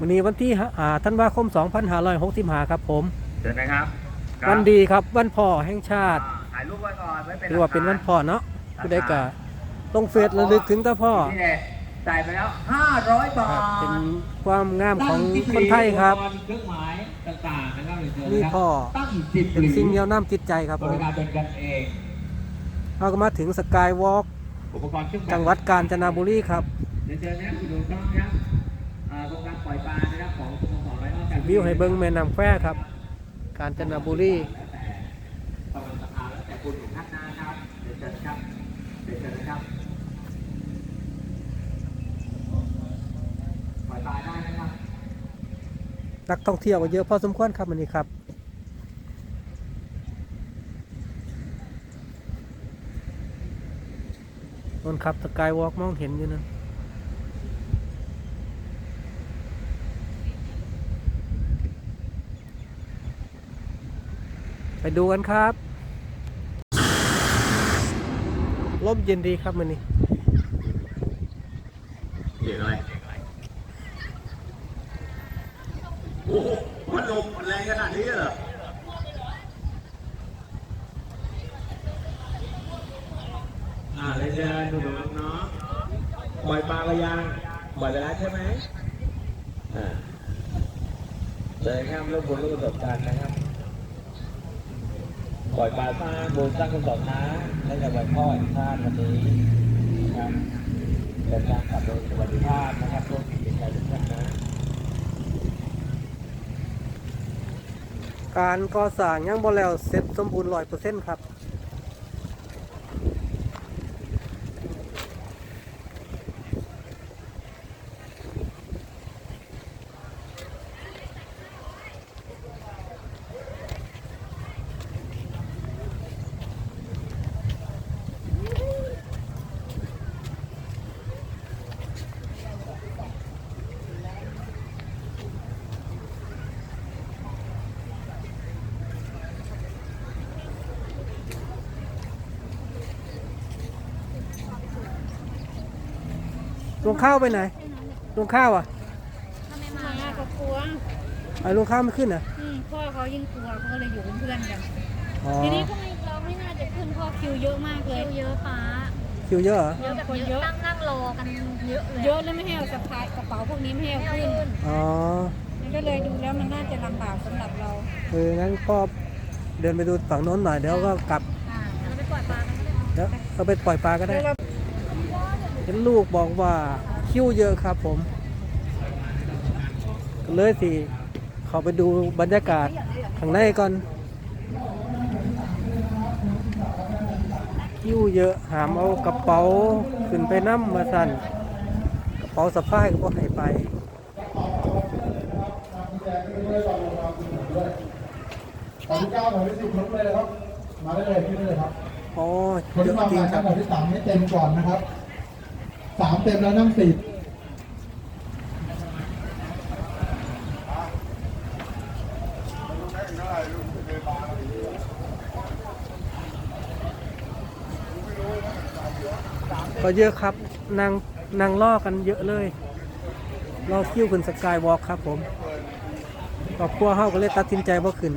วันนี้วันที่ห้าอ่าธันวาคม 2565 ครับผมเชิญนะครับวันดีครับวันพ่อแห่งชาติถ่ายรูปไว้ก่อนไว้เป็นหรือว่าเป็นวันพ่อเนาะผู้ใดก็ต้องเฟซระลึกถึงตาพ่อนี่เลยจ่ายไปแล้ว 500 บาครับทเป็นความงามของคนไทยครับเครื่องหมายต่างๆนะครับเรียนเชิญนี่นะครับพ่อ ตั้งจิตเป็นสิ่งเหนียวน้ำจิตใจครับบผมริการเป็นกันเอง เราก็มาถึงสกายวอล์กอุปกรณ์เครื่องแบบจังหวัดกาญจนบุรีครับเรียนเชิญนะครับคุณดูต้องนะ ล่อยปลานะครับของสโมสรไรออนวิวให้เบิ้งแม่น้ำแควครับ กาญจนบุรีประมาณราคาแล้วแต่คุณของท่านนะครับเรียนเชิญนะครับเรียนเชิญนะครับปล่อยปลาได้นะครับนักท่องเที่ยวก็เยอะพอสมควรครับวันนี้ครับนนครับสกายวอล์กมองเห็นอยู่นั่น ดูกันครับลมเย็นดีครับมันนี้เสียงอะไรโอ้โหมันลมแรงขนาดนี้เหรออ่าเล่นเดินดูดูเนาะปล่อยปลาไปยังปล่อยไปแล้วใช่ไหมอ่าเลยครับเรื่องบุญเรื่องประสบการณ์นะครับ ปล่อยปลาสร้างบุญสร้างกุศลนะและจะไวันพ่อแห่งชาติวันนี้นะครับเดินทางกลับโดยสวัสดิภาพนะครับโชคดีใจทุกท่านนะการก่อสร้างยังบ่แล้วเสร็จสมบูรณ์ร้อยเปอร์เซ็นต์ครับ ลุงข้าวไปไหนลุงข้าวอะถ้าไม่มาก็กลัวไอ้ลุงข้าวไม่ขึ้นอะอืมพ่อเขายิ่งกลัวเขาก็เลยอยู่เป็นเพื่อนกัน อ๋อทีนี้ก็ไม่เราไม่น่าจะขึ้นเพ่อคิวเยอะมากเลยเยอะป้า คิวเยอะเหรอเยอะแบบคนเยเยอะอะตั้งนั่งรอกันเยอะเลยเยอะแล้วไม่ให้เอาสะพายกระเป๋าพวกนี้ไม่ให้เอาขึ้นอ๋อมันก็เลยดูแล้วมันน่าจะลำบากสำหรับเราเอองั้นก็เดินไปดูฝั่งโน้นหน่อยเดี๋ยวก็กลับอ่าเราไปปล่อยปลากันก็ได้เดี๋ยวเอาไปปล่อยปลาก็ได้ แล้วเรา เห็นลูกบอกว่าคิวเยอะครับผมก็เลยสิเขาไปดูบรรยากาศข้างในก่อนคิวเยอะหามเอากระเป๋าขึ้นไปน้ำมาสั่นกระเป๋าสะพายก็บ่ให้ไปตอนที่เก้าหน่วยที่สิบลงเลยนะครับมาได้เลยขึ้นได้เลยครับอ๋อคนเยที่อะมาจริงงานครัหบน่วยที่สามให้เต็มก่อนนะครับ สามเต็มแล้วนั่งสี่ก็เยอะครับนางนางล่อกันเยอะเลยรอคิวขึ้นสกายวอล์กครับผมครอบครัวเฮาก็เลยตัดสินใจว่าขึ้น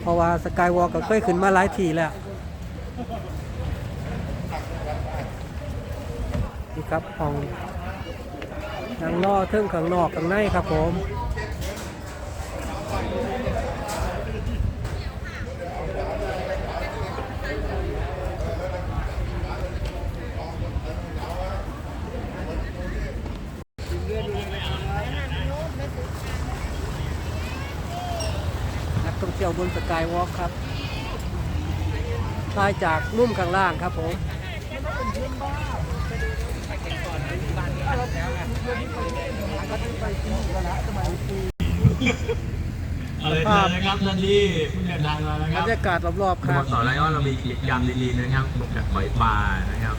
เพราะว่าสกายวอล์กก็เคยขึ้นมาหลายทีแล้ว ครับห้องนางล่อเทิงข้างนอกข้างในครับผมนักท่องเที่ยวบนสกายวอล์กครับถ่ายจากมุมข้างล่างครับผมเอาเลยเชิญนะครับท่านที่เพิ่งเดินทางมานะคบรัรบรยากาศรอบๆสครัโมบสรไลออนเรามีกิจกรรมดีๆนะครับนอกจากปล่อยปลานะครับ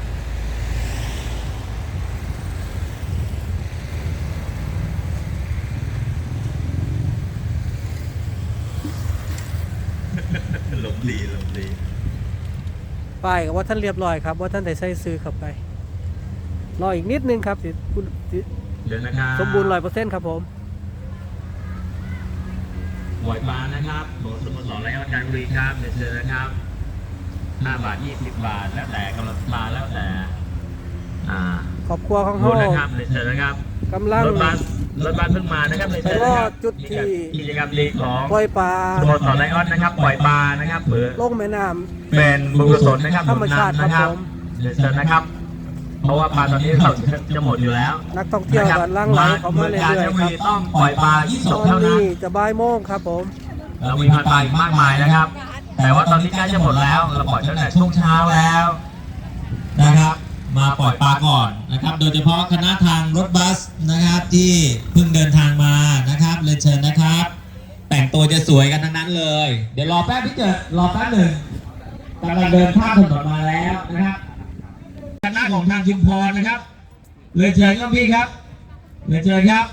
หลบดีหลบดี ป้ายกับว่าท่านเรียบร้อยครับ ว่าท่านได้ใส่ซื้อเข้าไป รออีกนิดนึงครับสิคุณสิเดี๋ยวนะครับสมบูรณ์ร้อยเปอร์เซ็นต์ครับผมปล่อยปลานะครับโหสโมสรไรอันจันทบุรีครับเดี๋ยวเชิญนะครับ5บาท20บาทแล้วแต่กำลังปลาแล้วแต่ อ่าครอบครัวของดูเฮานะครับเดี๋ยวเชิญนะครับกำลังรถบัสรถบัสเพิ่งมานะครับเดี๋ยวเชิญนะครับไปรอจุดที่กิจกรรมดีของปล่อยปลาสโมสรไลออนนะครับปล่อยปลานะครับเผื่อลงแม่น้เป็นบุญกุศลนะครับธรรมชาติหนุนนำนะครับครับผมเดี๋ยวเชิญนะครับ เพราะว่าปลาตอนนี้เราจะหมดอยู่แล้วำนักท่องเที่ยวนะครับกันล่างไหลเขามาเรื่กาญอยจนๆบุครัรีบต้องปล่อยปลายี่ตสอกนเท่านั้นนี้จะบ่ายโมงครับผม เรามีพันปลาอีกมากมายนะครับ แต่ว่าตอนนี้ใกล้จะหมดแล้วเราปล่อยตั้งแต่ช่วงเช้าแล้วนะครับ มาปล่อยปลาก่อนนะครับ โดยเฉพาะคณะทางรถบัสนะครับที่เพิ่งเดินทางมานะครับเรียนเชิญนะครับ แต่งตัวจะสวยกันทั้งนั้นเลย เดี๋ยวรอแป๊บพี่เจิดรอแป๊บหนึ่งกำลังเดินข้ามถนนมาแล้วนะครับ คณะของทางชุมพรนะครับเรียนเชิญครับพี่ครับเรียนเชิญครับ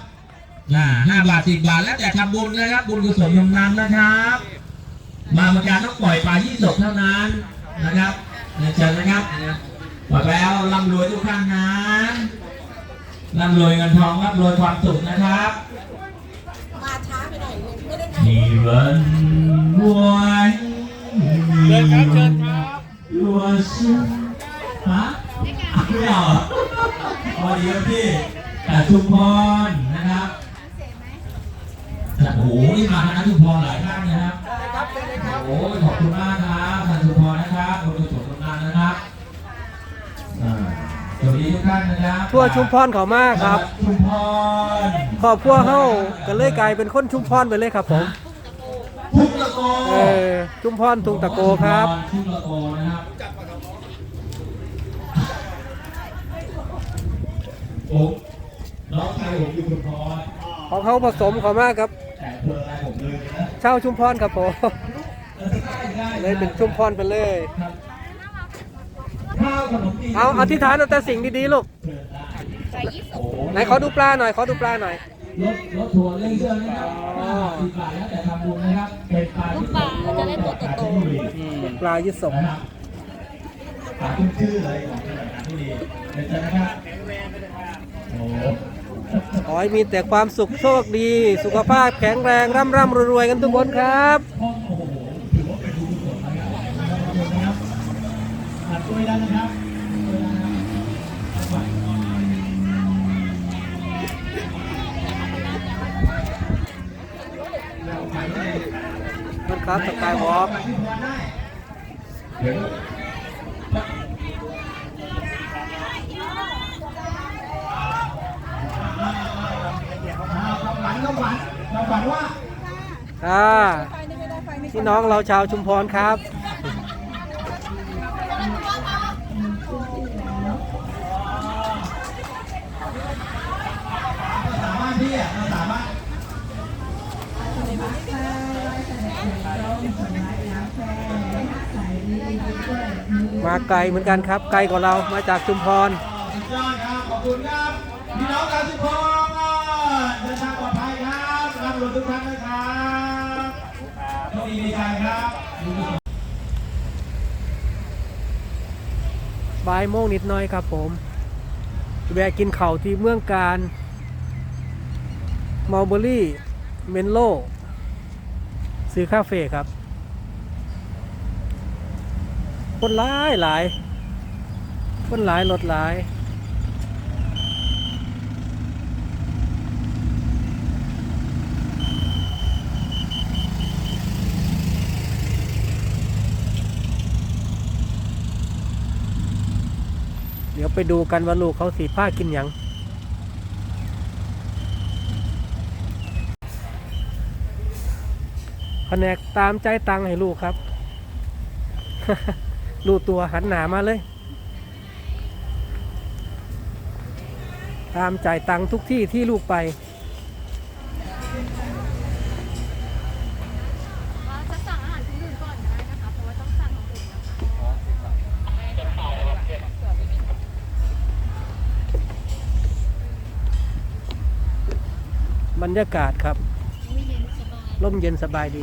อ่าห้าบาทสิบบาทแล้วแต่ทำบุญนะครับ บุญกุศลยมนำนะครับ มาบริการต้องปล่อยปลายี่สกเท่านั้นนะครับเรียนเชิญนะครับปล่อยแล้วร่ำรวยทุกท่านนะร่ำรวยเงินทองร่ำรวยความสุขนะครับมาช้าไปหน่อยไม่ได้มีวันวันเชิญครับเชิญครับรัวฉั นฮะไม่เอาเหรอพอดีครับพี่แต่ชุมพรนะครับโอ้โหนี่มาคณะชุมพรหลายท่านนะครับโอ้ยขอบคุณมากครับท่านชุมพรนะครับคุณผู้ชมทุกท่านนะครับอ่าสวัสดีทุกท่านนะครับทั่วชุมพรเขามากครับ ชุมพรครอบครัวเฮาก็เลยกลายเป็นคนชุมพรไปเลยครับผมทุ่งตะโกเออชุมพรทุงตะโกครับทุ่งตะโกนะครับ ผมน้องชายผมอยู่ชุมพรของเขาผสมเขามากครับแต่เพื่ออะไรผมลืมนะเช่าชุมพรครับผมเลยเป็นชุมพรไปเลย ข้าวขนมจีนเอาอธิษฐานเอาแต่สิ่งดีๆลูกใส่ยี่สิบโอ้โหไหนขอดูปลาหน่อยขอดูปลาหน่อยรถรถทัวร์เรื่องเชื่อนะครับห้าบาทสิบบาทแล้วแต่ทำบุญนะครับเป็นปลาที่ปลาจะได้ตัวโตปลายี่สกนะครับปลาขึ้นชื่อเลยของ จังหวัดกาญจนบุรีเป็นเจ้านะครับโอ้โหขอให้มีแต่ความสุขโชคดี สุขภาพแข็งแรงร่ำร่ำรวยๆกันทุกคนครับ ห้องโอ้โหถือว่าเป็นบุญกุศลนะครับขอบคุณนะครับตัดตัวแล้วนะครับตัวแล้วนะครับมันครับสกายวอล์ก เดี๋ยว ฝันก็ฝันเราฝันว่าอ่าพี่น้องเราชาวชุมพรครับ สามารถพี่อะเราสามารถมาไกลเหมือนกันครับ ไกลกว่าเรามาจากชุมพร สุดยอดครับขอบคุณครับพี่น้องชาวชุมพรเดินทางปลอดภัยค รับรับรู้ทุกท่านนะครับโชคดีมีใจครับบ่ายโมงนิดหน่อยครับผมแวะกินเข่าวที่เมืองการมัลเบอรี่เมนโลซื้อคาเฟ่ครับ คนหลายหลายคนหลายรถหลาย ไปดูกันว่าลูกเขาสีผ้ากินยังแผนกตามใจตังให้ลูกครับลูกตัวหันหนามาเลย ตามจ่ายตังทุกที่ที่ลูกไป จะสั่งอาหารคนอื่นก่อนก็ได้นะคะ เพราะว่าต้องสั่งของอื่นนะคะ บรรยากาศครับไม่เย็นสบายร่มเย็นสบายดี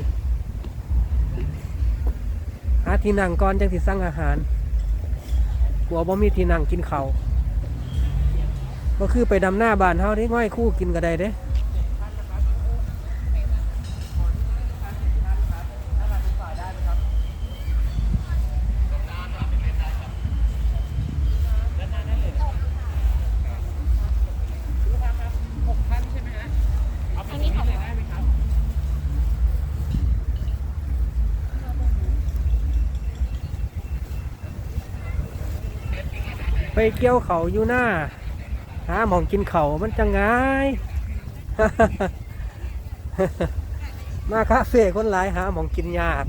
หาที่นั่งก่อนจังสิสั่งอาหารกลัวบ่มีที่นั่งกินเขาก็คือไปดำหน้าบานเฮาได้ง่อยคู่กินก็ได้เด้ ไปเกี่ยวเขาอยู่หน้าหาหมองกินเขามันจะง่ายมาคาเฟ่คนหลายหาหมองกินยาก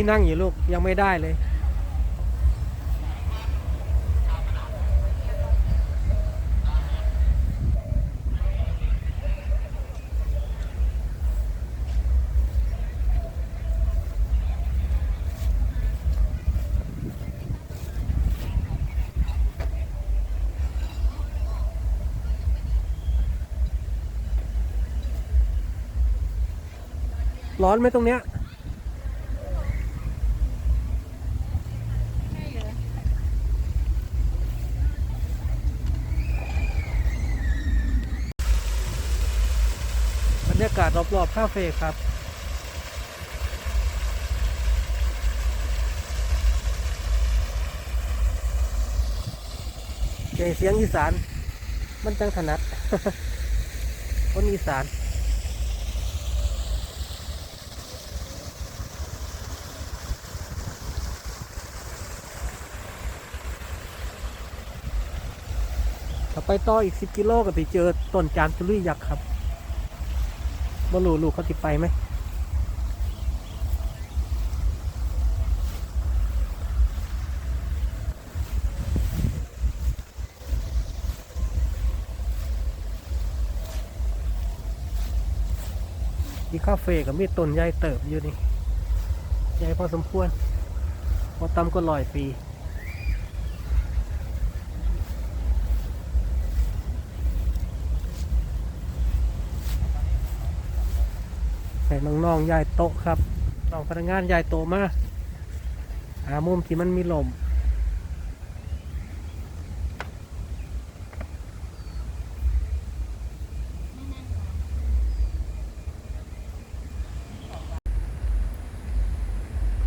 ที่นั่งอยู่ลูกยังไม่ได้เลยร้อนไหมตรงเนี้ย รรยากาศรอบๆคาเฟ่ครับเสียงเสียงอีสาน มันจังถนัด คนอีสานถ้าไปต่ออีก 10 กิโลก็ไปเจอต้นจามจุลุยยักษ์ครับ บ่รู้ลูกเขาติไปไหมที่คาเฟ่ก็มีต้นใหญ่เติบอยู่นี่ใหญ่พอสมควรพอต่ำก็ลอยปี ให้น้องๆย้ายโต๊ะครับน้องพนักงานย้ายโต๊ะมาหามุมที่มันมีลม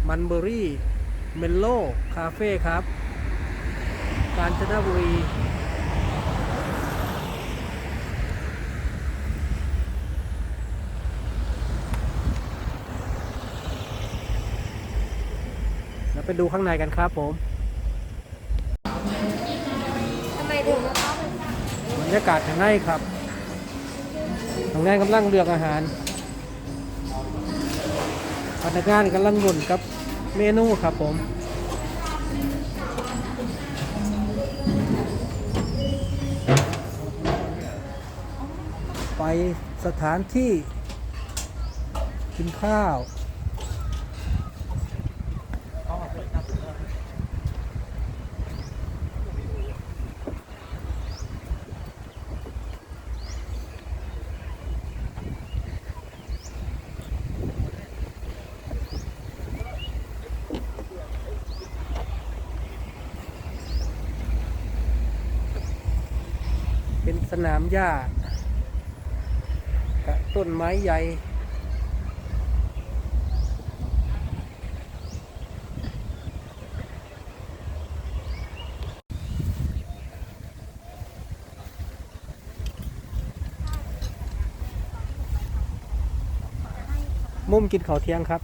มันเบอรี่ เมลโล่ คาเฟ่ครับ กาญจนบุรี ไปดูข้างในกันครับผมทำไมถึงมาเข้าบรรยากาศข้างในครับข้างในกำลังเลือกอาหารพนักงานกำลังหมุนกับเมนูครับผมไปสถานที่กินข้าว สนามหญ้ากับต้นไม้ใหญ่มุมกินข้าวเที่ยงครับ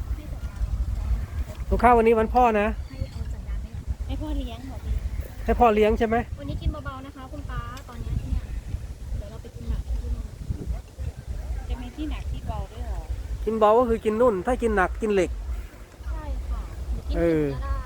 ลูกค้าวันนี้วันพ่อนะ ให้พ่อเลี้ยงบอกดีให้พ่อเลี้ยงใช่ไหมวันนี้กินเบาๆนะคะคุณป้าตอนนี้ที่เนี่ยเดี๋ยวเราไปกินหนักที่นู่น จะมีที่หนักที่เบาด้วยเหรอ กินเบาก็คือกินนุ่น ถ้ากินหนักกินเหล็ก ใช่ค่ะกินเออก็ได้